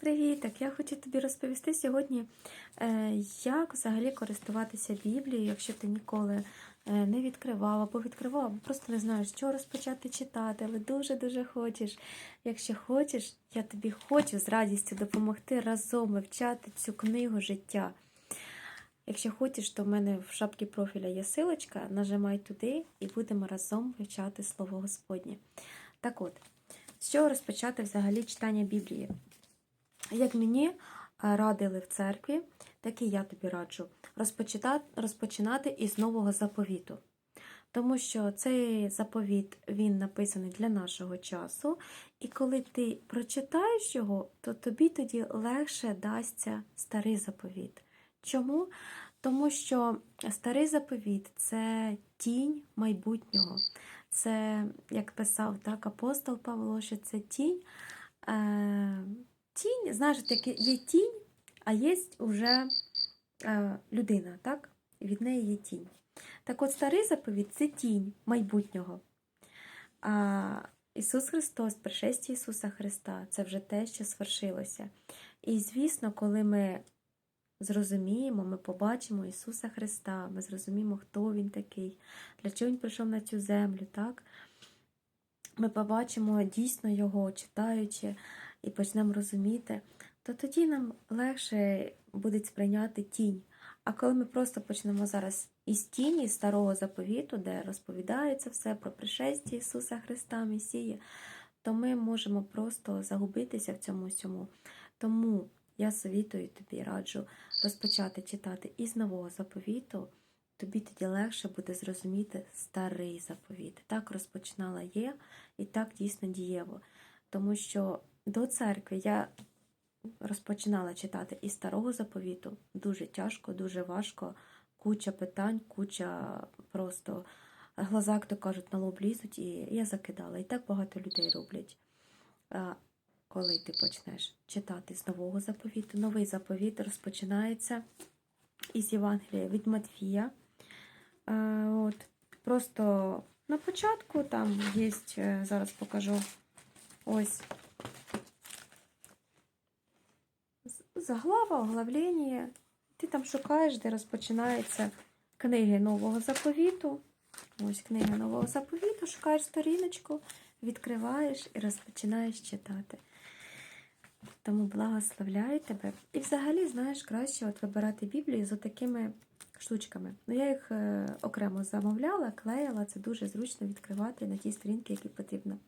Привіт! Я хочу тобі розповісти сьогодні, е, як взагалі користуватися Біблією, якщо ти ніколи е, не відкривав або відкривав, або просто не знаєш, що розпочати читати, але дуже-дуже хочеш. Якщо хочеш, я тобі хочу з радістю допомогти разом вивчати цю книгу життя. Якщо хочеш, то в мене в шапці профіля є силочка, нажимай туди і будемо разом вивчати Слово Господнє. Так от, з чого розпочати взагалі читання Біблії? Як мені е, радили в церкві, так і я тобі раджу розпочинати із нового заповіту. Тому що цей заповіт він написаний для нашого часу, і коли ти прочитаєш його, то тобі тоді легше дасться старий заповіт. Чому? Тому що старий заповіт це тінь майбутнього. Це, як писав так апостол Павло, що це тінь. Е- тінь, знаєш, таке є тінь, а є вже е, людина, так? Від неї є тінь. Так от старий заповідь це тінь майбутнього. А Ісус Христос, пришестя Ісуса Христа, це вже те, що свершилося. І, звісно, коли ми зрозуміємо, ми побачимо Ісуса Христа, ми зрозуміємо, хто Він такий, для чого Він прийшов на цю землю, так? Ми побачимо дійсно Його, читаючи і почнемо розуміти, то тоді нам легше буде сприйняти тінь. А коли ми просто почнемо зараз із тіні старого заповіту, де розповідається все про пришестя Ісуса Христа, Месія, то ми можемо просто загубитися в цьому всьому. Тому я совітую тобі, раджу розпочати читати із нового заповіту, тобі тоді легше буде зрозуміти старий заповіт. Так розпочинала є, і так дійсно дієво. Тому що до церкви я розпочинала читати із старого заповіту. Дуже тяжко, дуже важко, куча питань, куча просто глаза, як то кажуть, на лоб лізуть, і я закидала. І так багато людей роблять. Коли ти почнеш читати з нового заповіту, новий заповіт розпочинається із Євангелія від Матфія. От, Просто на початку там є, зараз покажу ось заглава, оглавлення. Ти там шукаєш, де розпочинаються книги нового заповіту. Ось книга нового заповіту, шукаєш сторіночку, відкриваєш і розпочинаєш читати. Тому благословляю тебе. І взагалі, знаєш, краще от вибирати Біблію з такими штучками. Ну, я їх окремо замовляла, клеїла, це дуже зручно відкривати на ті сторінки, які потрібно.